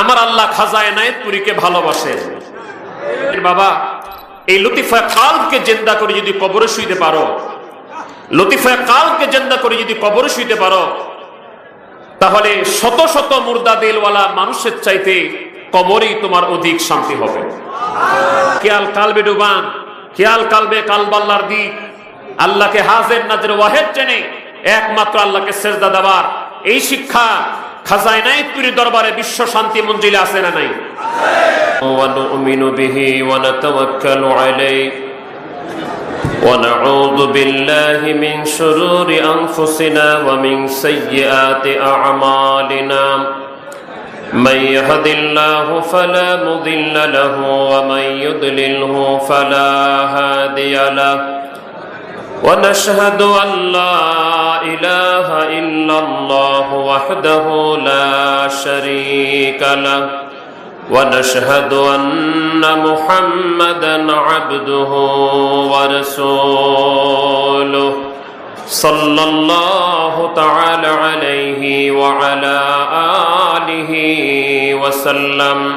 আমার আল্লাহ খাজায় নায়তপুরীকে ভালোবাসেন বাবা, এই লতিফা কালকে জেন্দা করে যদি কবরে শুইতে পারো লতিফা কালকে জেন্দা করে যদি কবরে শুইতে পারো, তাহলে শত শত মুর্দা দিলওয়ালা মানুষের চাইতে কবরেই তোমার অধিক শান্তি হবে। খেয়াল কালবে ডুবান, খেয়াল কালবে কালবাল্লার দিক। আল্লাহকে হাজের নাজের ওয়াহেদ জেনে একমাত্র আল্লাহকে সেজদা দেওয়ার। এই শিক্ষা খাজায় নাই তুরি দরবারে বিশ্ব শান্তি মঞ্জিলে আছে না নাই ونؤمن به ونتوكل عليه ونعوذ بالله من شرور انفسنا ومن سيئات اعمالنا من يهد الله فلا مضل له ومن يضلله فلا هادي له ونشهد أن لا إله إلا الله وحده لا شريك له. ونشهد أن محمدا عبده ورسوله. صلى الله تعالى عليه وعلى آله وسلم.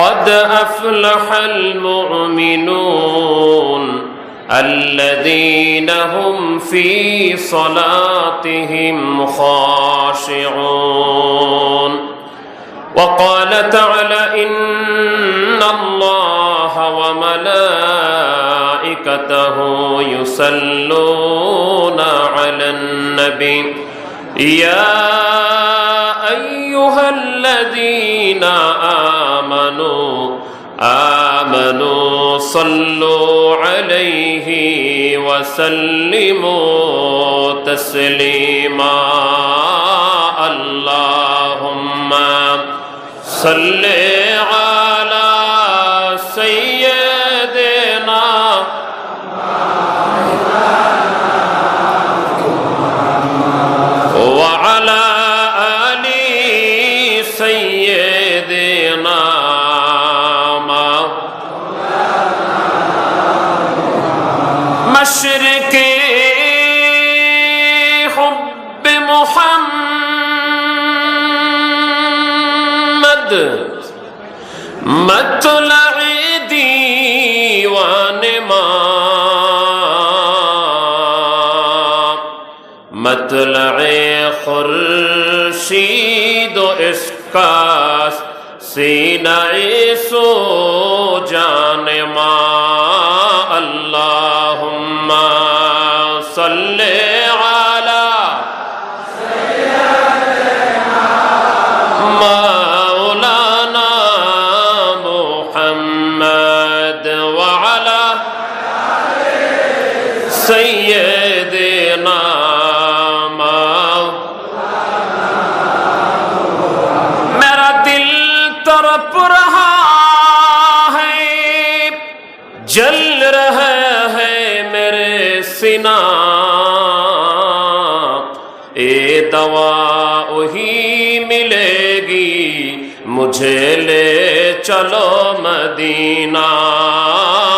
قد أفلح المؤمنون الذين هم في صلاتهم خاشعون. وقال تعالى إن الله وملائكته يصلون على النبي. يا أيها الذين آمنوا آمنوا صلوا عليه وسلموا تسليما اللهم صل मोहम्मद वाला सैदना मेरा दिल तरप रहा है जल रहा है मेरे सिना ए दवा वही मिलेगी मुझे چلو مدینہ۔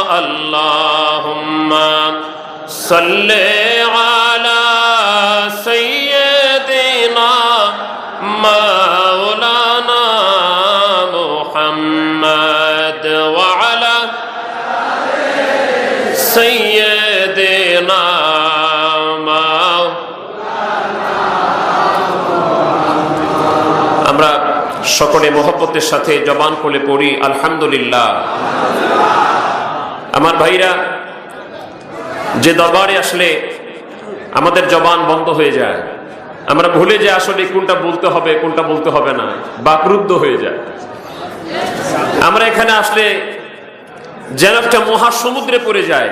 اللہم صلی علی سیدنا مولانا محمد وعلی سیدنا সকলে মহব্বতের সাথে জবান খুলে পড়ি, আলহামদুলিল্লাহ। আমার ভাইরা, যে দরবারে আসলে আমাদের জবান বন্ধ হয়ে যায়, আমরা ভুলে যে আসলে কোনটা বলতে হবে, কোনটা বলতে হবে না, বাকরুদ্ধ হয়ে যায়। আমরা এখানে আসলে যেন একটা মহাসমুদ্রে পড়ে যায়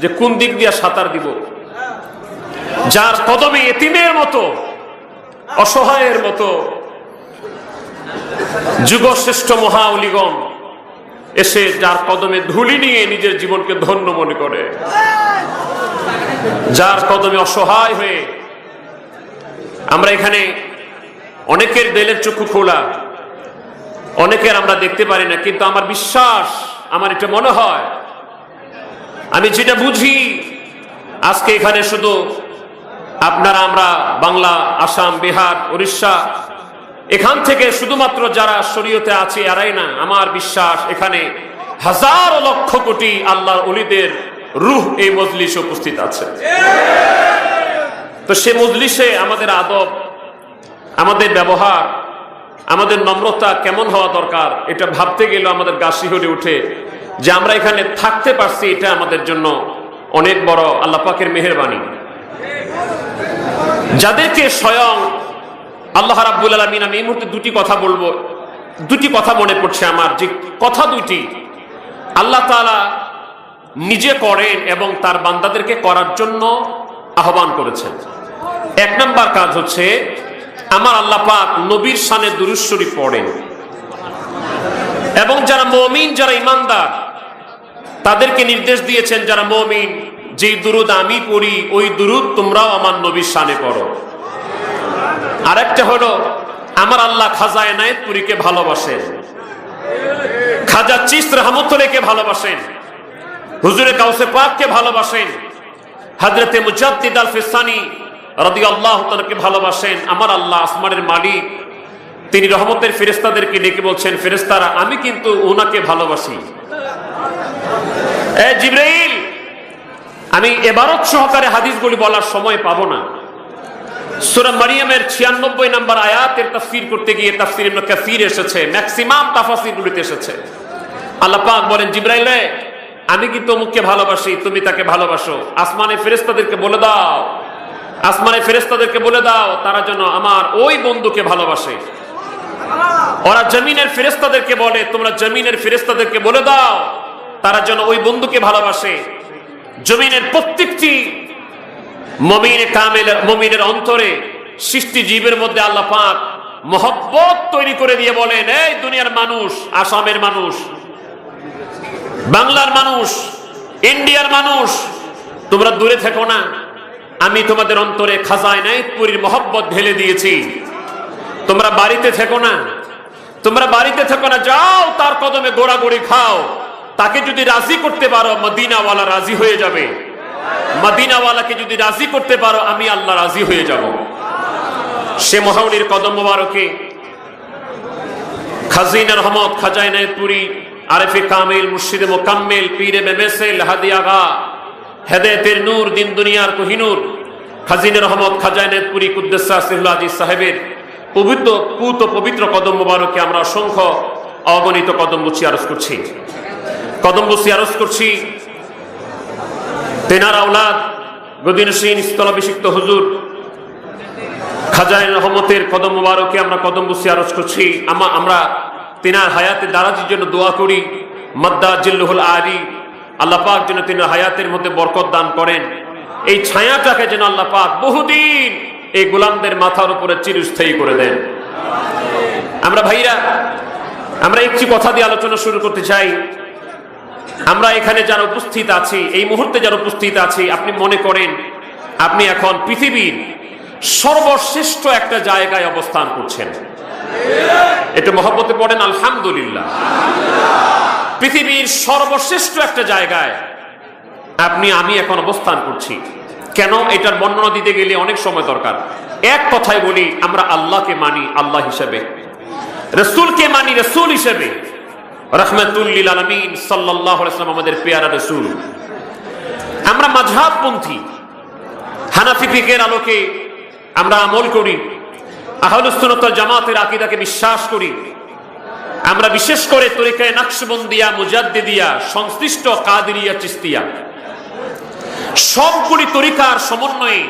যে কোন দিক দিয়ে সাঁতার দিব। যার কদমে এতিমের মতো, অসহায়ের মতো যুগশ্রেষ্ঠ মহাউলিগণ এসে যার কদমে ধুলি নিয়ে নিজের জীবনকে ধন্য মনে করে, যার কদমে অসহায় হয়ে আমরা এখানে অনেকের দেলের চক্ষু খোলা, অনেকের আমরা দেখতে পারি না, কিন্তু আমার বিশ্বাস, আমার এটা মনে হয়। আমি যেটা বুঝি, আজকে এখানে শুধু আপনারা, আমরা বাংলা, আসাম, বিহার, উড়িষ্যা এখান থেকে শুধুমাত্র যারা শরীয়তে আছে, এরাই না, আমার বিশ্বাস এখানে হাজার লক্ষ কোটি আল্লাহর অলিদের রুহ এই মজলিসে উপস্থিত আছে। তো সে মজলিসে আমাদের আদব, আমাদের ব্যবহার, আমাদের নম্রতা কেমন হওয়া দরকার, এটা ভাবতে গেলেও আমাদের গাছি হয়ে উঠে যে আমরা এখানে থাকতে পারছি, এটা আমাদের জন্য অনেক বড় আল্লাহ পাকের মেহরবানি। যাদেরকে স্বয়ং আল্লাহ রাব্বুল আলমিন, আমি এই মুহূর্তে দুটি কথা বলব। দুটি কথা মনে পড়ছে আমার, যে কথা দুটি আল্লাহ তাআলা নিজে করেন এবং তার বান্দাদেরকে করার জন্য আহ্বান করেছেন। এক নম্বর কাজ হচ্ছে, আমার আল্লাহ পাক নবীর সানে দুরুশ্বরী পড়েন। এবং যারা মমিন, যারা ইমানদার তাদেরকে নির্দেশ দিয়েছেন, যারা মমিন, যেই দুরুদ আমি পড়ি, ওই দুরুদ তোমরাও আমার নবীর সানে পড়ো। আরেকটা হলো, আমার আল্লাহ খাজা এনায়েতপুরীকে ভালোবাসেন। খাজা চিস্ত রহমতুল্লাহকে ভালোবাসেন। হুজুরে কাউসে পাককে ভালোবাসেন। হজরতে মুজাদ্দিদ আল ফিসানি রদি আল্লাহ তাকে ভালোবাসেন। আমার আল্লাহ আসমানের মালিক। তিনি রহমতের ফেরেস্তাদেরকে ডেকে বলছেন ফেরেস্তারা আমি কিন্তু ওনাকে ভালোবাসি। জিব্রাইল, আমি এবারত সহকারে হাদিসগুলি বলার সময় পাবো না। সুরা মারিয়ামের ছিয়ানব্বই নাম্বার আয়াতের করতে গিয়ে এসেছে ম্যাক্সিমাম এসেছে। বলেন আমি কিন্তু অমুককে ভালোবাসি? তুমি তাকে ভালোবাসো। আসমানে বলে দাও। আসমানে বলে দাও, তারা যেন আমার ওই বন্ধুকে ভালোবাসে। ওরা জমিনের ফেরেস্তাদেরকে বলে, তোমরা জমিনের ফেরেস্তাদেরকে বলে দাও, তারা যেন ওই বন্ধুকে ভালোবাসে। জমিনের প্রত্যেকটি মমিন কামেল, মমিনের অন্তরে সৃষ্টি জীবের মধ্যে আল্লাহ পাক মহব্বত তৈরি করে দিয়ে বলেন, এই দুনিয়ার মানুষ, আসামের মানুষ, বাংলার মানুষ, ইন্ডিয়ার মানুষ, তোমরা দূরে থেকো না। আমি তোমাদের অন্তরে খাজায় নাই পুরীর মহব্বত ঢেলে দিয়েছি। তোমরা বাড়িতে থেকো না। তোমরা বাড়িতে থেকো না, যাও তার কদমে গোড়াগড়ি খাও। তাকে যদি রাজি করতে পারো, মদিনাওয়ালা রাজি হয়ে যাবে। মদিনাওয়ালাকে যদি রাজি করতে পারো, আমি আল্লাহ রাজি হয়ে যাব। সে মহাউনির কদম মোবারকে, খাজিনা রহমত খাজাইনায় পুরী, আরেফে কামিল, মুর্শিদে মোকাম্মেল, পীরে মেমেসেল হাদি আগা হেদায়েতের নূর, দিন দুনিয়ার কোহিনুর, খাজিনে রহমত খাজাইনাত পুরী, কুদ্দেসা সিহুল আজিজ সাহেবের পবিত্র, পুত পবিত্র কদম মোবারকে আমরা অসংখ্য অগণিত কদম বুচি আরজ করছি। কদম বুচি আরজ করছি। তেনার আওলাদ গদিন সিন স্থলাভিষিক্ত হুজুর। খাজাইন রহমতের কদম মুবারকে আমরা কদম বুসি আরজ করছি। আমা আমরা তেনার হায়াতের দারাজির জন্য দোয়া করি। মদ্দা জিল্লুহুল আলী আল্লাহ পাক যেন তিনি হায়াতের মধ্যে বরকত দান করেন। এই ছায়াটাকে যেন আল্লাহ পাক বহুদিন এই গোলামদের মাথার উপরে চিরস্থায়ী করে দেন। আমরা ভাইরা, আমরা একটি কথা দিয়ে আলোচনা শুরু করতে চাই। আমরা এখানে যারা উপস্থিত আছি, এই মুহূর্তে যারা উপস্থিত আছি, আপনি মনে করেন, আপনি এখন পৃথিবীর সর্বশ্রেষ্ঠ একটা জায়গায় অবস্থান করছেন। এটা মহব্বতে পড়েন, আলহামদুলিল্লাহ। পৃথিবীর সর্বশ্রেষ্ঠ একটা জায়গায় আপনি, আমি এখন অবস্থান করছি। কেন? এটার বর্ণনা দিতে গেলে অনেক সময় দরকার। এক কথায় বলি, আমরা আল্লাহকে মানি, আল্লাহ হিসেবে। রসুলকে মানি, রসুল হিসেবে। রহমতুল্লিল আলমিন সাল্লাহ ইসলাম আমাদের পেয়ারা রসুল। আমরা মাঝহাবপন্থী, হানাফি ফিকের আলোকে আমরা আমল করি আহলুসুনতল জামাতের আকিদাকে বিশ্বাস করি। আমরা বিশেষ করে তরিকায় নাকশবন্দিয়া, মুজাদ্দিদিয়া, সংশ্লিষ্ট কাদিরিয়া, চিস্তিয়া। সবগুলি তরিকার সমন্বয়ে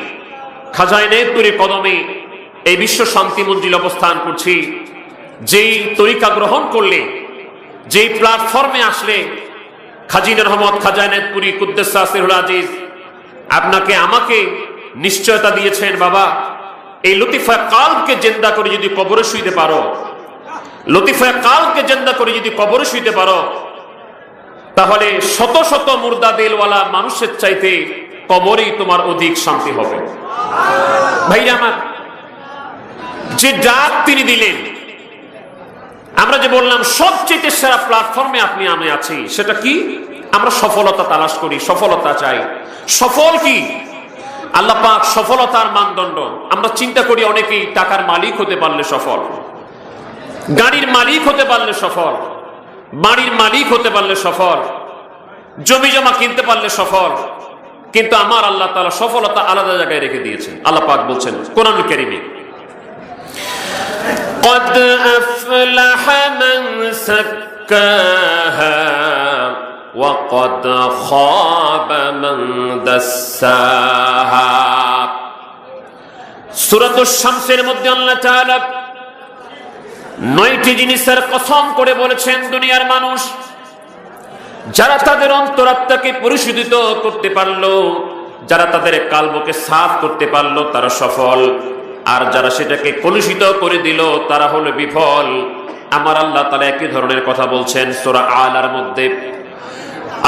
খাজাইনে তরি কদমে এই বিশ্ব শান্তি মঞ্জিল অবস্থান করছি। যেই তরিকা গ্রহণ করলে যেই প্ল্যাটফর্মে আসলে খাজিন রহমত খাজাইনেতপুরি কুদ্দেসা সিরুল আজিজ আপনাকে, আমাকে নিশ্চয়তা দিয়েছেন, বাবা। এই লতিফা কালকে জেন্দা করে যদি কবরে শুইতে পারো, লতিফা কালকে জেন্দা করে যদি কবরে শুইতে পারো, তাহলে শত শত মুর্দা দিলওয়ালা মানুষের চাইতে কবরেই তোমার অধিক শান্তি হবে। ভাইরা আমার, যে ডাক তিনি দিলেন আমরা যে বললাম, সবচেয়ে সেরা প্ল্যাটফর্মে আপনি আমি আছি, সেটা কি? আমরা সফলতা তালাশ করি, সফলতা চাই। সফল কি? আল্লাহ পাক সফলতার মানদণ্ড। আমরা চিন্তা করি অনেকেই টাকার মালিক হতে পারলে সফল, গাড়ির মালিক হতে পারলে সফল, বাড়ির মালিক হতে পারলে সফল, জমি জমা কিনতে পারলে সফল, কিন্তু আমার আল্লাহ তালা সফলতা আলাদা জায়গায় রেখে দিয়েছেন। আল্লাহ পাক বলছেন কোরআন কেরিমে قد أفلح من سكاها وقد خاب من دساها সুরাত শামসের মধ্যে আল্লাহ তাআলা নয়টি জিনিসের কসম করে বলেছেন দুনিয়ার মানুষ যারা তাদের অন্তরাত্মাকে পরিশোধিত করতে পারলো যারা তাদের কালবকে সাফ করতে পারলো তারা সফল আর যারা সেটাকে কলুষিত করে দিল, তারা হলো বিফল। আমার আল্লাহ তালা একই ধরনের কথা বলছেন সোরা আলার মধ্যে।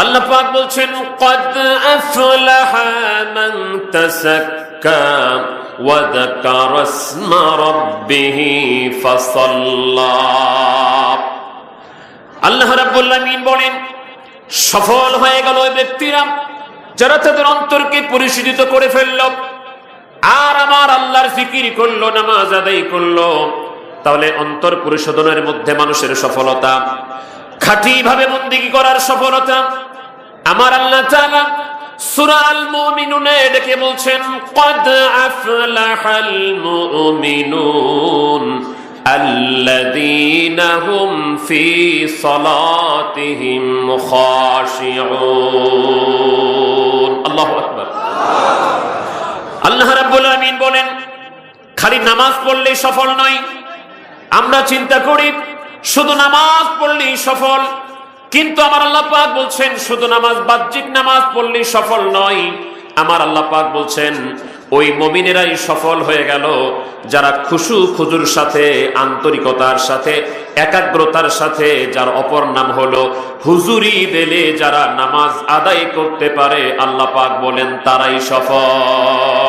আল্লাহ পাক বলছেন, কদ মান ওয়া আল্লাহ রাব্বুল বলেন, সফল হয়ে গেল ব্যক্তিরা যারা তাদের অন্তরকে পরিশোধিত করে ফেলল। আর আমার আল্লাহর জিকির করলো নামাজ আদায় করলো তাহলে অন্তর পরিশোধনের মধ্যে মানুষের সফলতা খাঁটি ভাবে বন্দিগি করার সফলতা আমার আল্লাহ তাআলা সূরা আল মুমিনুনে ডেকে বলছেন قد أفلح المؤمنون الذين هم في صلاتهم خاشعون আল্লাহু আকবার আল্লাহ রাব্বুল আমিন বলেন, খালি নামাজ পড়লেই সফল নয়। আমরা চিন্তা করি, শুধু নামাজ পড়লেই সফল, কিন্তু আমার আল্লাহ পাক বলছেন, শুধু নামাজ, বাহ্যিক নামাজ পড়লেই সফল নয়। আমার আল্লাহ পাক বলছেন, ওই মমিনেরাই সফল হয়ে গেল, যারা খুশু খুজুর সাথে, আন্তরিকতার সাথে, একাগ্রতার সাথে, যার অপর নাম হলো হুজুরি বেলে যারা নামাজ আদায় করতে পারে, আল্লাহ পাক বলেন, তারাই সফল।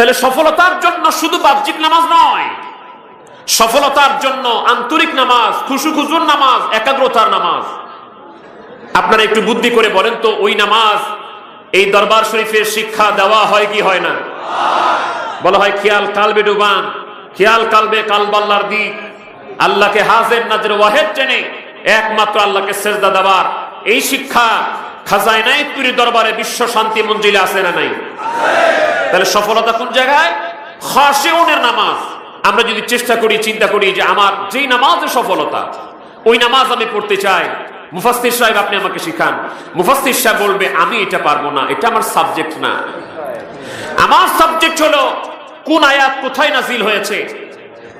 তাহলে সফলতার জন্য শুধু বাহ্যিক নামাজ নয়। সফলতার জন্য আন্তরিক নামাজ খুশু খুজুর নামাজ, একাগ্রতার নামাজ। আপনারা একটু বুদ্ধি করে বলেন তো, ওই নামাজ এই দরবার শরীফের শিক্ষা দেওয়া হয় কি হয় না? বলা হয়, খেয়াল কালবে ডুবান, খেয়াল কালবে কালবাল্লার দিক। আল্লাহকে হাজের নাজের ওয়াহেদ জেনে একমাত্র আল্লাহকে সেজদা দেওয়ার এই শিক্ষা খাজায় নাই পুরী দরবারে বিশ্ব শান্তি মঞ্জিলে আসে না নাই? তাহলে সফলতা কোন জায়গায়? নামাজ। আমরা যদি চেষ্টা করি, চিন্তা করি যে আমার যেই নামাজে সফলতা, ওই নামাজ আমি পড়তে চাই। মুফাস্তির সাহেব, আপনি আমাকে শিখান। মুফাস্তির সাহেব বলবে, আমি এটা পারব না, এটা আমার সাবজেক্ট না। আমার সাবজেক্ট হলো, কোন আয়াত কোথায় নাজিল হয়েছে?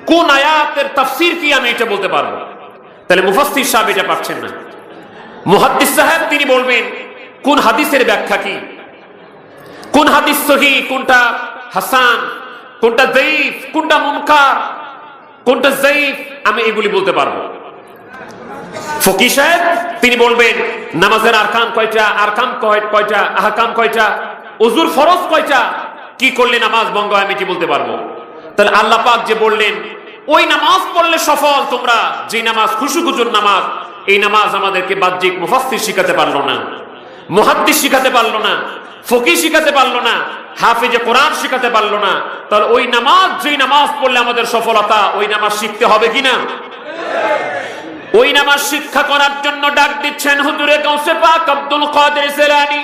কোন আয়াতের তাফসির কি আমি এটা বলতে পারব? তাহলে মুফাস্তির সাহেব এটা পারছেন না। মুহাদ্দিস সাহেব, তিনি বলবেন, কোন হাদিসের ব্যাখ্যা কি? কোন হাদিস সহি, কোনটা হাসান, কোনটা জয়ীফ, কোনটা মুনকার, কোনটা জয়ীফ, আমি এগুলি বলতে পারব। ফকি সাহেব, তিনি বলবেন, নামাজের আরকান কয়টা, আরকাম কয়- কয়টা, আহকাম কয়টা, উজুর ফরজ কয়টা, কি করলে নামাজ ভঙ্গ আমি কি বলতে পারব? তাহলে আল্লাহ পাক যে বললেন, ওই নামাজ পড়লে সফল তোমরা, যে নামাজ খুশু খুজুর নামাজ, এই নামাজ আমাদেরকে বাহ্যিক মুফাস্তির শিখাতে পারল না। মুহাদ্দিস শিখাতে পারল না ফকি শিখাতে পারল না, হাফিজে কোরআন শিখাতে পারল না। তাহলে ওই নামাজ, যেই নামাজ পড়লে আমাদের সফলতা, ওই নামাজ শিখতে হবে কিনা ওই নামাজ শিক্ষা করার জন্য ডাক দিচ্ছেন হুজুরে কাউসে পাক আব্দুল কাদের সেলানি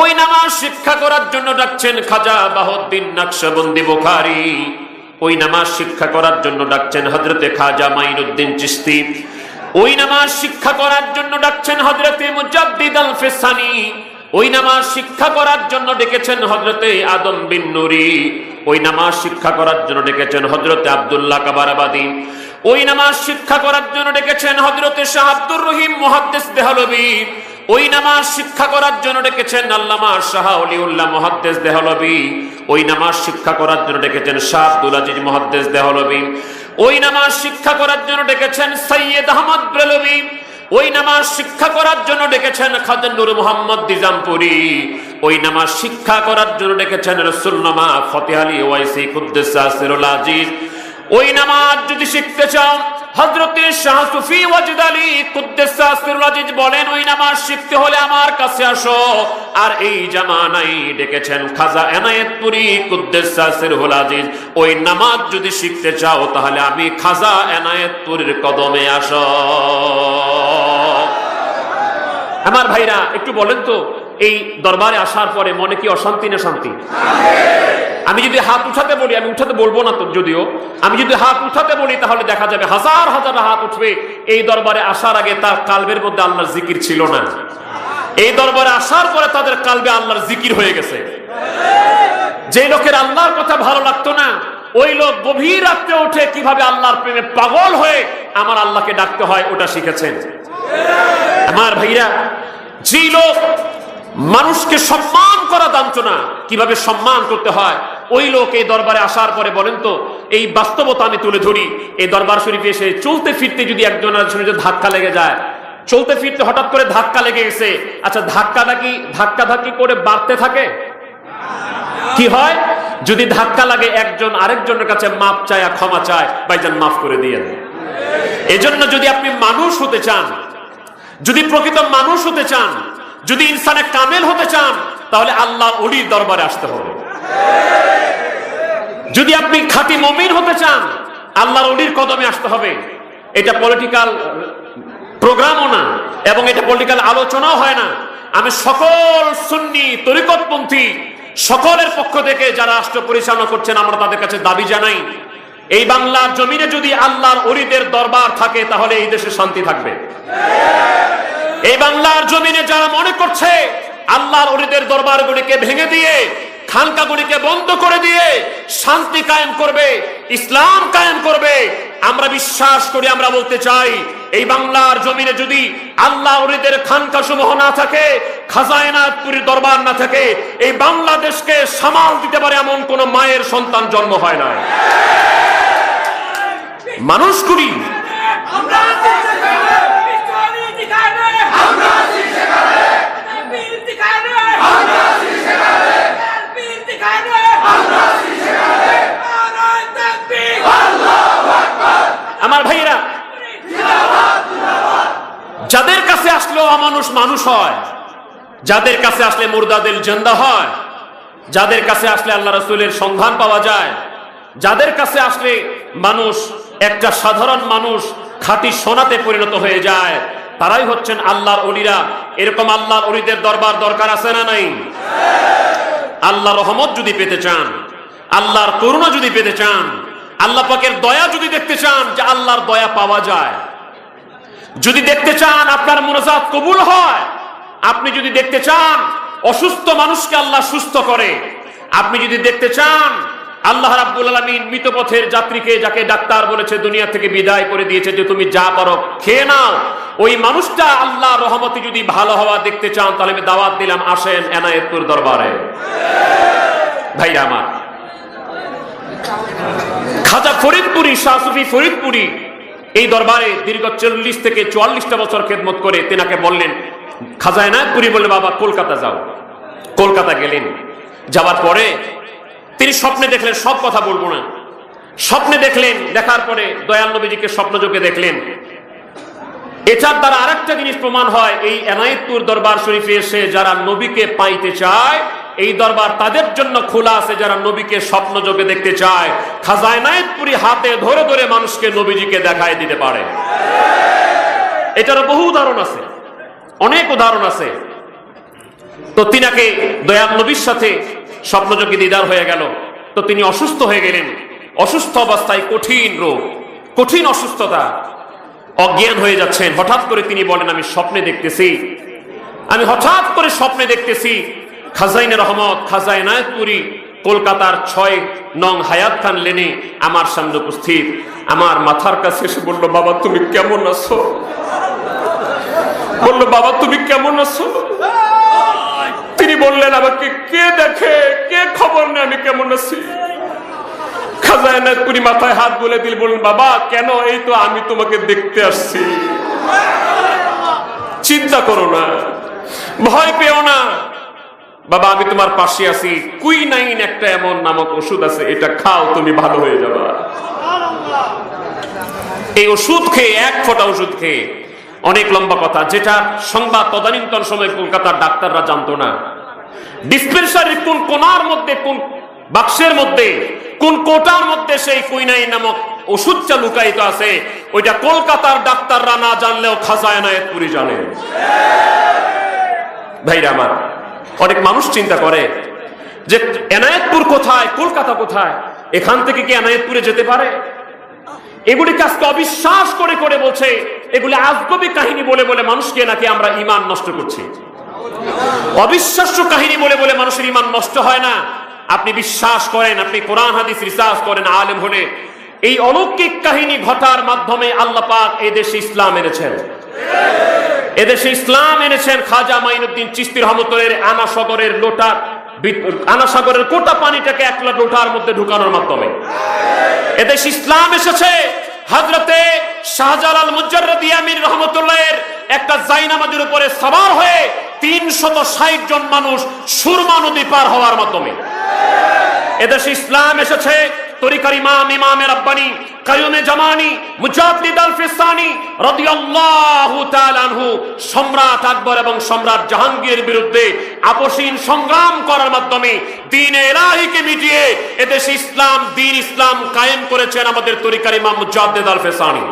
ওই নামাজ শিক্ষা করার জন্য ডাকছেন খাজা বাহুদ্দিন নকশবন্দি বুখারী। ওই নামাজ শিক্ষা করার জন্য ডাকছেন হজরতে খাজা মাইনুদ্দিন চিস্তি ওই নামাজ শিক্ষা করার জন্য ডাকছেন হজরতে মুজাদ্দিদ ফেসানি ওই নামাজ শিক্ষা করার জন্য ডেকেছেন হজরতে আদম বিন নুরি। ওই নামাজ শিক্ষা করার জন্য ডেকেছেন হজরতে আব্দুল্লাহ কাবারাবাদী। ওই নামাজ শিক্ষা করার জন্য ডেকেছেন হজরতে শাহ আব্দুর রহিম মুহাদ্দিস দেহলবী। ওই নামাজ শিক্ষা করার জন্য ডেকেছেন আল্লামা শাহ অলিউল্লাহ মহাদ্দেশ দেহলবি। ওই নামাজ শিক্ষা করার জন্য ডেকেছেন শাহ আব্দুল আজিজ মহাদ্দেশ দেহলবি। ওই নামাজ শিক্ষা করার জন্য ডেকেছেন সৈয়দ আহমদ ব্রেলবি ওই নামাজ শিক্ষা করার জন্য ডেকেছেন খাজান নুর মোহাম্মদ দিজামপুরি। ওই নামাজ শিক্ষা করার জন্য ডেকেছেন রসুলনামা ফতেহ আলী ওয়াইসি কুদ্দেস আজিজ। ওই নামাজ যদি শিখতে চাও শাহ আলী বলেন, ওই নামাজ শিখতে হলে আমার আর এই জামানাই ডেকেছেন খাজা এনায়েতপুরি ওই নামাজ যদি শিখতে চাও, তাহলে আমি খাজা এনায়েতপুরীর কদমে আসো আমার ভাইরা, একটু বলেন তো এই দরবারে আসার পরে মনে কি অশান্তি না শান্তি? আমি যদি হাত উঠাতে বলি, আমি উঠাতে বলব না তো যদিও, আমি যদি হাত উঠাতে বলি, তাহলে দেখা যাবে হাজার হাজার হাত উঠবে। এই দরবারে আসার আগে তার কালবের মধ্যে আল্লাহর জিকির ছিল না। এই দরবারে আসার পরে তাদের কালবে আল্লাহর জিকির হয়ে গেছে। যে লোকের আল্লাহর কথা ভালো লাগতো না, ওই লোক গভীর রাত্রে উঠে কীভাবে আল্লাহর প্রেমে পাগল হয়ে আমার আল্লাহকে ডাকতে হয়, ওটা শিখেছেন। আমার ভাইরা, যে লোক মানুষকে সম্মান করা জানতো না কীভাবে সম্মান করতে হয়? ওই লোক এই দরবারে আসার পরে বলেন তো, এই বাস্তবতা আমি তুলে ধরি। এই দরবার শরীফে এসে চলতে ফিরতে যদি একজনের সঙ্গে ধাক্কা লেগে যায়, চলতে ফিরতে হঠাৎ করে ধাক্কা লেগে গেছে। আচ্ছা ধাক্কাটা কি ধাক্কা ধাক্কি করে বাড়তে থাকে? কি হয়? যদি ধাক্কা লাগে, একজন আরেকজনের কাছে মাপ চায় আর ক্ষমা চায়, ভাইজান মাফ করে দিয়ে এজন্য যদি আপনি মানুষ হতে চান, যদি প্রকৃত মানুষ হতে চান যদি ইনসানে কামেল হতে চান, তাহলে আল্লাহ অলির দরবারে আসতে হবে। যদি আপনি খাঁটি মমিন হতে চান, আল্লাহর অলির কদমে আসতে হবে। এটা পলিটিক্যাল প্রোগ্রামও না, এবং এটা পলিটিক্যাল আলোচনাও হয় না। আমি সকল সুন্নি তরিকতপন্থী সকলের পক্ষ থেকে যারা রাষ্ট্র পরিচালনা করছেন, আমরা তাদের কাছে দাবি জানাই, এই বাংলার জমিনে যদি আল্লাহর অলিদের দরবার থাকে, তাহলে এই দেশে শান্তি থাকবে। এই বাংলার জমিনে যারা মনে করছে আল্লাহর অলিদের দরবারগুলিকে ভেঙে দিয়ে, খানকাগুলিকে বন্ধ করে দিয়ে শান্তি কায়েম করবে, ইসলাম কায়েম করবে, আমরা বিশ্বাস করি, আমরা বলতে চাই, এই বাংলার জমিনে যদি আল্লাহ অলিদের খানকা সমূহ না থাকে খাজায়নাথপুরীর দরবার না থাকে, এই বাংলাদেশকে সামাল দিতে পারে এমন কোন মায়ের সন্তান জন্ম হয় না মানুষ সেখানে আমরা আছি সেখানে বীর সেখানে আমরা ভাইরা যাদের কাছে আসলেও অমানুষ মানুষ হয়, যাদের কাছে আসলে মুর্দাদের জেন্দা হয়, যাদের কাছে আসলে আল্লাহ রসুলের সন্ধান পাওয়া যায়, যাদের কাছে আসলে মানুষ একটা সাধারণ মানুষ খাঁটি সোনাতে পরিণত হয়ে যায় তারাই হচ্ছেন আল্লাহর অলিরা। এরকম আল্লাহর অলিদের দরবার দরকার আছে না নাই? আল্লাহ রহমত যদি পেতে চান, আল্লাহর করুণা যদি পেতে চান, আল্লাহ পাকের দয়া যদি দেখতে চান যে আল্লাহর দয়া পাওয়া যায়। যদি দেখতে চান আপনার মোনাজাত কবুল হয়, আপনি যদি দেখতে চান অসুস্থ মানুষকে আল্লাহ সুস্থ করে, আপনি যদি দেখতে চান আল্লাহ রাব্বুল আলামিন মৃত পথের যাত্রীকে যাকে ডাক্তার বলেছে দুনিয়া থেকে বিদায় করে দিয়েছে যে তুমি যা পারো খেয়ে নাও। ওই মানুষটা আল্লাহ রহমতে যদি ভালো হওয়া দেখতে চান, তাহলে আমি দাওয়াত দিলাম, আসেন এনায়েতপুর দরবারে। ভাইরা আমার। খাজা ফরিদপুরি, শাহ সুফি ফরিদপুরি, এই দরবারে দীর্ঘ চল্লিশ থেকে চুয়াল্লিশটা বছর খেদমত করে তেনাকে বললেন, খাজা এনায়তপুরি বলে বাবা, কলকাতা যাও। কলকাতা গেলেন। যাওয়ার পরে তিনি স্বপ্নে দেখলেন, সব কথা বলব না। স্বপ্নে দেখলেন, দেখার পরে দয়াল নবীজিকে স্বপ্নযোগে দেখলেন। এটার দ্বারা আরেকটা জিনিস প্রমাণ হয়, এই এনায়েতপুর দরবার শরীফে এসে যারা নবীকে পাইতে চায়, এই দরবার তাদের জন্য খোলা আছে, যারা নবীকে স্বপ্ন যোগে দেখতে চায়। খাজা এনায়েতপুরি হাতে ধরে ধরে মানুষকে নবীজিকে দেখায় দিতে পারে। এটারও বহু উদাহরণ আছে, অনেক উদাহরণ আছে। তো তিনাকে দয়াল নবীর সাথে স্বপ্নযোগী দিদার হয়ে গেল। তো তিনি অসুস্থ হয়ে গেলেন। অসুস্থ অবস্থায় কঠিন রোগ, কঠিন অসুস্থতা। অজ্ঞান হয়ে যাচ্ছেন। হঠাৎ করে তিনি বলেন, আমি স্বপ্নে দেখতেছি। আমি হঠাৎ করে স্বপ্নে দেখতেছি, খাজাইনে রহমত খাজাই নায়কপুরি, কলকাতার ছয় নং হায়াত খান লেনে আমার সামনে উপস্থিত। আমার মাথার কাছে এসে বলল, বাবা, তুমি কেমন আছো? বলল, বাবা, তুমি কেমন আছো? বললেন আমাকে, কে দেখে, কে খবর নেই আমি কেমন আছি? খাজায় নাথপুরি মাথায় হাত বলে দিল, বললেন, বাবা, কেন? এই তো আমি তোমাকে দেখতে আসছি। চিন্তা করো না, ভয় পেও না। বাবা, আমি তোমার পাশে আছি। কুইনাইন একটা এমন নামক ওষুধ আছে, এটা খাও, তুমি ভালো হয়ে যাবা। এই ওষুধ খেয়ে, এক ফোঁটা ওষুধ খেয়ে, অনেক লম্বা কথা, যেটা সংবাদ তদানীন্তন সময় কলকাতার ডাক্তাররা জানতো না। ডিসপেন্সারির কোন কোনার মধ্যে, কোন বাক্সের মধ্যে, কোন কোটার মধ্যে সেই কুইনাই নামক ওষুধটা লুকায়িত আছে, ওইটা কলকাতার ডাক্তাররা না জানলেও খাজা এনায়েতপুরি জানে। ভাইরা আমার, অনেক মানুষ চিন্তা করে যে এনায়েতপুর কোথায়, কলকাতা কোথায়, এখান থেকে কি এনায়েতপুরে যেতে পারে? এগুলি কাজকে অবিশ্বাস করে করে বলছে, এগুলি আজগবি কাহিনী বলে বলে মানুষকে নাকি আমরা ইমান নষ্ট করছি? অবিশ্বাস্য কাহিনী বলে বলে মানুষের ইমান নষ্ট হয় না। আপনি বিশ্বাস করেন, আপনি কোরআন, হাদিস, রিসার্চ করেন, আলেম হলে। এই অলৌকিক কাহিনী ঘটার মাধ্যমে আল্লাহ পাক এই দেশে ইসলাম এনেছেন। এদেশে ইসলাম এনেছেন খাজা মাইনুদ্দিন চিস্তি রহমতের আনা সাগরের লোটার আনা সাগরের কোটা পানিটাকে একলা লোটার মধ্যে ঢুকানোর মাধ্যমে। এদেশ ইসলাম এসেছে। হজরতে শাহজালাল মুজারদি আমির রহমতুল্লাহের একটা জাইনামাজের উপরে সবার হয়ে তিনশত ষাট জন মানুষ সুরমা নদী পার হওয়ার মাধ্যমে। এদেশে ইসলাম এসেছে তরিকার ইমাম ইমামের আব্বানি কায়ুমে জামানি, মুজাদ্দিদ আল ফিসানি রাদিয়াল্লাহু তাআলা আনহু, সম্রাট আকবর এবং সম্রাট বিরুদ্ধে আপসীন সংগ্রাম করার মাধ্যমে দ্বীনে ইলাহিকে মিটিয়ে ইসলাম দ্বীন ইসলাম কায়েম করেছেন আমাদের তরিকার ইমাম মুজাদ্দিদ আল ফিসানি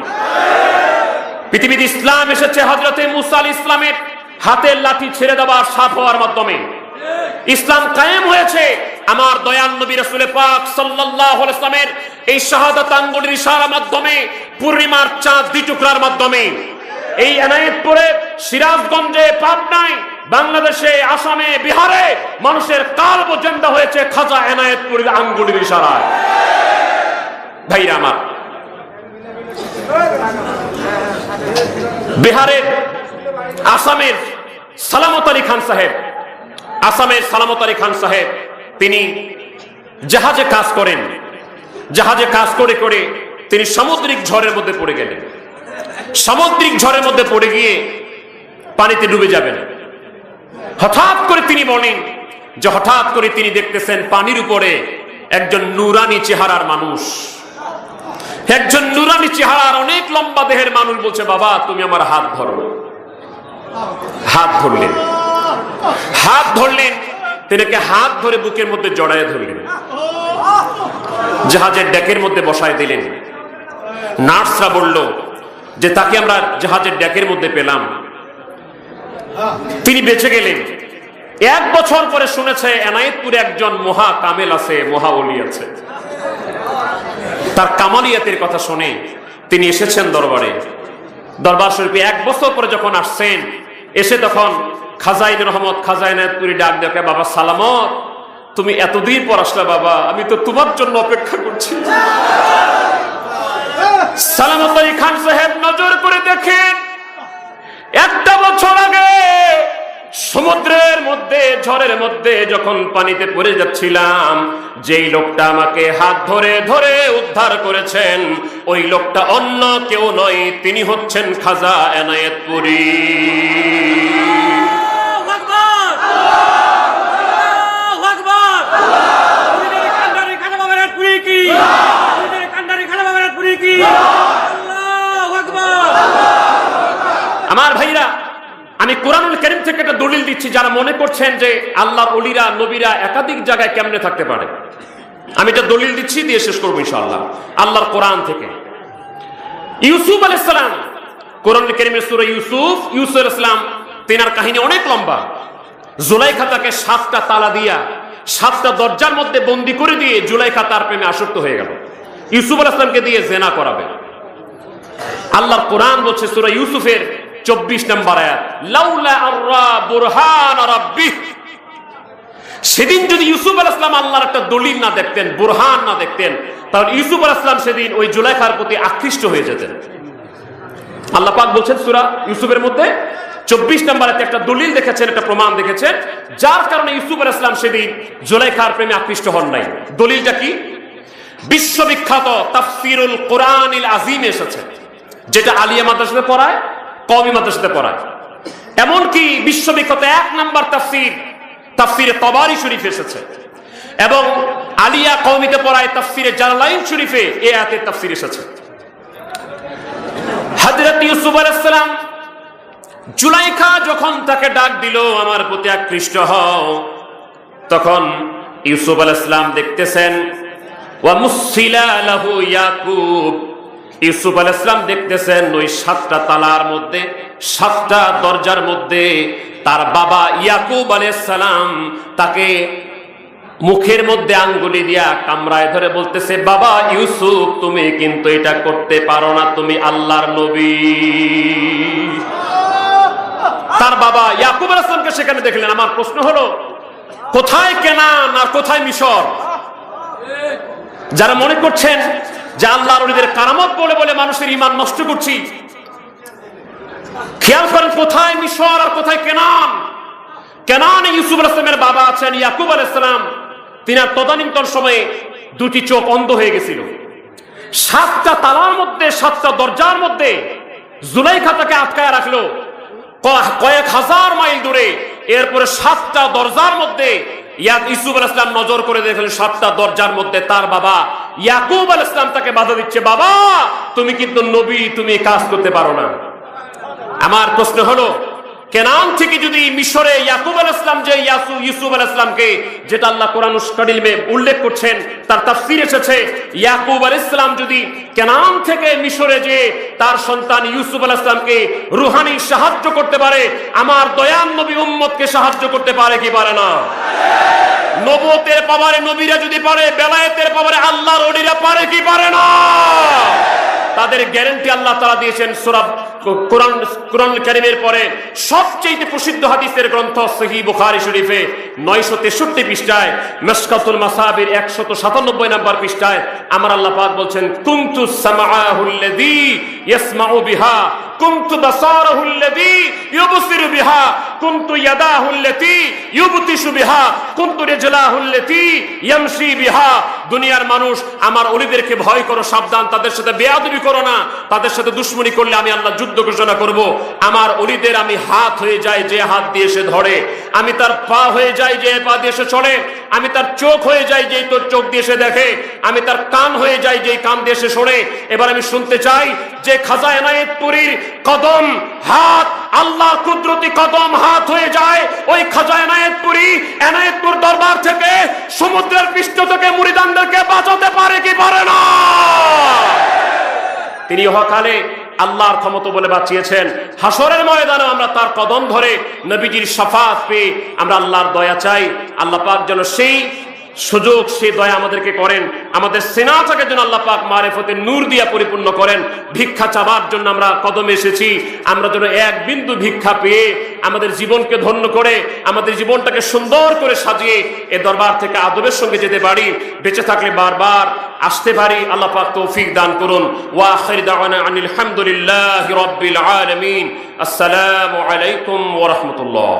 পৃথিবীতে ইসলাম এসেছে হযরতে মুসা ইসলামের হাতের লাঠি ছেড়ে দেওয়ার সাফ হওয়ার মাধ্যমে। ইসলাম কায়েম হয়েছে। আমার দয়াল নবী রাসূলের পাক ইসলামের এই শাহাদাত আঙ্গুলের ইশারার মাধ্যমে পূর্ণিমার চাঁদ টুকরার মাধ্যমে। এই এনায়েতপুরে, সিরাজগঞ্জে, পাবনায়, বাংলাদেশে, আসামে, বিহারে মানুষের কাল পর্যন্ত হয়েছে খাজা এনায়েতপুরের আঙ্গুলের ইশারায় ভাইরা আমার, বিহারের, আসামের সালামত আলী খান সাহেব, আসামের সালামত আলী খান সাহেব তিনি জাহাজে কাজ করেন। জাহাজে কাজ করে করে তিনি সামুদ্রিক ঝড়ের মধ্যে পড়ে গেলেন। সামুদ্রিক ঝড়ের মধ্যে পড়ে গিয়ে পানিতে ডুবে যাবেন। হঠাৎ করে তিনি বলেন যে হঠাৎ করে তিনি দেখতেছেন পানির উপরে একজন নুরানি চেহারার মানুষ। একজন নুরানি চেহারার অনেক লম্বা দেহের মানুষ বলছে, বাবা, তুমি আমার হাত ধরো হাত ধরলেন। হাত ধরলেন। তিনাকে হাত ধরে বুকের মধ্যে জড়ায় ধরলেন। জাহাজের ডেকের মধ্যে বসায় দিলেন। নার্সরা বলল, যে তাকে আমরা জাহাজের ডেকের মধ্যে পেলাম। তিনি বেঁচে গেলেন। এক বছর পরে শুনেছে, এনায়েতপুরে একজন মহা কামেল আছে, মহা অলি আছে। তার কামালিয়াতের কথা শুনে তিনি এসেছেন দরবারে। দরবার শরীফে এক বছর পরে যখন আসছেন, এসে তখন খাজাইন রহমত খাজাইনাতুরি ডাক দেখে বাবা, সালামত, তুমি এতদিন পর আসলে বাবা, আমি তো তোমার জন্য অপেক্ষা করছি। সালামত আলী খান সাহেব, নজর করে দেখেন, একটা বছর আগে সমুদ্রের মধ্যে, ঝড়ের মধ্যে যখন পানিতে পড়ে যাচ্ছিলাম, যেই লোকটা আমাকে হাত ধরে ধরে উদ্ধার করেছেন, ওই লোকটা অন্য কেউ নয়, তিনি হচ্ছেন খাজা এনায়েতপুরী আল্লাহু আকবার আল্লাহু আকবার মুরিদের কান্ডারি খাজা বাবার পুরি কি মুরিদের কান্ডারি খাজা বাবার পুরি কি আল্লাহু আকবার আমার ভাইরা আমি কোরআনুল করিম থেকে একটা দলিল দিচ্ছি, যারা মনে করছেন যে আল্লাহর অলিরা নবীরা একাধিক জায়গায় কেমনে থাকতে পারে। আমি এটা দলিল দিচ্ছি, দিয়ে শেষ করব ইনশাআল্লাহ। আল্লাহর কোরআন থেকে। ইউসুফ আলাইসালাম কোরআন করিমের সুরে ইউসুফ ইউসুফ ইসলাম তেনার কাহিনী অনেক লম্বা। জুলাইখা তাকে সাতটা তালা দিয়া, সাতটা দরজার মধ্যে বন্দি করে দিয়ে জুলাইখা তার প্রেমে আসক্ত হয়ে গেল। ইউসুফ আল ইসলামকে দিয়ে জেনা করাবে। আল্লাহর কোরআন বলছে সূরা ইউসুফের 24 নম্বর সেদিন যদি ইউসুফ আলাইহিস সালাম আল্লাহর একটা দলিল না দেখতেন, বুরহান না দেখতেন, তাহলে ইউসুফ আলাইহিস সালাম সেদিন ওই জুলাইখার প্রতি আকৃষ্ট হয়ে যেতেন। আল্লাহ পাক বলছেন সূরা ইউসুফের মধ্যে চব্বিশ নম্বরে একটা দলিল দেখেছেন, একটা প্রমাণ দেখেছেন, যার কারণে ইউসুফ আল ইসলাম সেদিন জুলাইখার প্রেমে আকৃষ্ট হন নাই। দলিলটা কি? বিশ্ববিখ্যাত তাফসিরুল কোরআনিল আজিম এসেছে, যেটা আলিয়া মাদ্রাসাতে পড়ায় কওমি মাদ্রাসাতে পড়ায়। এমনকি বিশ্ববিখ্যাত এক নাম্বার তাফসির, তাফসিরে তবারি শরীফ এসেছে। এবং আলিয়া কওমিতে পড়ায় তাফসিরে জালালাইন শরীফে এ আয়াতের তাফসির এসেছে। হযরত ইউসুফ আলাইহিস সালাম জুলাইখা যখন তাকে ডাক দিল, আমার প্রতি আকৃষ্ট হও। তখন ইউসুফ আলাইহিস সালাম দেখতেছেন, ওয়া মুসিলা লাহু ইয়াকুব। ইউসুফ আলাইহিস সালাম দেখতেছেন ওই সাতটা তালার মধ্যে, সাতটা দরজার মধ্যে তার বাবা ইয়াকুব সালাম তাকে মুখের মধ্যে আঙ্গুলি দিয়া কামরায় ধরে বলতেছে, বাবা ইউসুফ, তুমি কিন্তু এটা করতে পারো না, তুমি আল্লাহর নবী। তার বাবা ইয়াকুব আলাইহিস সালামকে সেখানে দেখলেন। আমার প্রশ্ন হলো, কোথায় কেনান আর কোথায় মিশর? যারা মনে করছেন কারামত বলে বলে মানুষের ইমান নষ্ট করছি। খেয়াল করেন কোথায় মিশর আর কোথায় কেনান? কেনানে ইউসুফ বাবা আছেন, ইয়াকুব আলাইসালাম তিনার তদানীন্তন সময়ে দুটি চোখ অন্ধ হয়ে গেছিল। সাতটা তালার মধ্যে, সাতটা দরজার মধ্যে জুলাইখা তাকে আটকায় রাখল। কয়েক হাজার মাইল দূরে এরপরে সাতটা দরজার মধ্যে ইয়াক ইসুফ আল ইসলাম নজর করে দেখলেন, সাতটা দরজার মধ্যে তার বাবা ইয়াকুব আল ইসলাম তাকে বাধা দিচ্ছে, বাবা, তুমি কিন্তু নবী, তুমি কাজ করতে পারো না। আমার প্রশ্ন হলো কেনান থেকে যদি মিশরে ইয়াকুব আল ইসলাম যে ইয়াসু ইউসুফ আল ইসলামকে যেটা আল্লাহ কোরআন কারিমে উল্লেখ করছেন, তার তাফসির এসেছে, ইয়াকুব আল ইসলাম যদি কেনান থেকে মিশরে যে তার সন্তান ইউসুফ আল ইসলামকে রুহানি সাহায্য করতে পারে, আমার দয়ান নবী উম্মতকে সাহায্য করতে পারে কি পারে না? নবতের পাবারে নবীরা যদি পারে, বেলায়েতের পাবারে আল্লাহর ওলিরা পারে কি পারে না? তাদের গ্যারান্টি আল্লাহ তারা দিয়েছেন সুরাব কোরআন কোরআন কারিমের পরে সবচেয়ে প্রসিদ্ধ হাদিসের গ্রন্থ সহি বুখারি শরীফে নয়শো তেষট্টি পৃষ্ঠায় মেসকাতুল মাসাবির একশত সাতানব্বই নাম্বার পৃষ্ঠায় আমার আল্লাহ পাক বলছেন, কুন্তু সামাহুল্লাযী ইয়াসমাউ বিহা। কুন্তু বাসারাহুল্লাযী ইউবসিরু বিহা, কুন্তু ইয়াদাহুল্লাতী ইউবতিশু বিহা, কুন্তু রিজলাহুল্লাতী ইয়ামশি বিহা। দুনিয়ার মানুষ, আমার ওলিদেরকে ভয় করো, সাবধান, তাদের সাথে বেয়াদবি করো না। তাদের সাথে দুশ্মনী করলে আমি আল্লাহ যুদ্ধ ঘোষণা করব। আমার ওলিদের আমি হাত হয়ে যাই যে হাত দিয়ে সে ধরে। আমি তার পা হয়ে যাই যে পা দিয়ে সে চলে আমি তার চোখ হয়ে যাই যে তোর চোখ দিয়ে সে দেখে। আমি তার কান হয়ে যাই যে কান দিয়ে সে শোনে এবার আমি শুনতে চাই যে খাজা এনায়েতপুরীর কদম হাত আল্লাহ কুদরতি কদম হাত হয়ে যায়, ওই খাজা এনায়েতপুরী এনায়েতপুর দরবার থেকে সমুদ্রের পৃষ্ঠ থেকে মুড়িদানদেরকে বাঁচাতে পারে কি পারে না? তিনি হকালে আল্লাহর ক্ষমতা বলে বাঁচিয়েছেন। হাসরের ময়দানে আমরা তার কদম ধরে নবীজির সাফাত পেয়ে আমরা আল্লাহর দয়া চাই। আল্লাহ পাক যেন সেই সুযোগ সে দয়া আমাদেরকে করেন। আমাদের সেনাটাকে যেন আল্লাহ পাক মারেফতের নূর দিয়া পরিপূর্ণ করেন। ভিক্ষা চাবার জন্য আমরা কদমে এসেছি। আমরা যেন এক বিন্দু ভিক্ষা পেয়ে আমাদের জীবনকে ধন্য করে, আমাদের জীবনটাকে সুন্দর করে সাজিয়ে এ দরবার থেকে আদবের সঙ্গে যেতে পারি। বেঁচে থাকলে বারবার আসতে পারি। আল্লাহ পাক তৌফিক দান করুন। ওয়া আখির দাওয়ানা আনিল হামদুলিল্লাহি রাব্বিল আলামিন। আসসালামু আলাইকুম ওয়া রাহমাতুল্লাহ।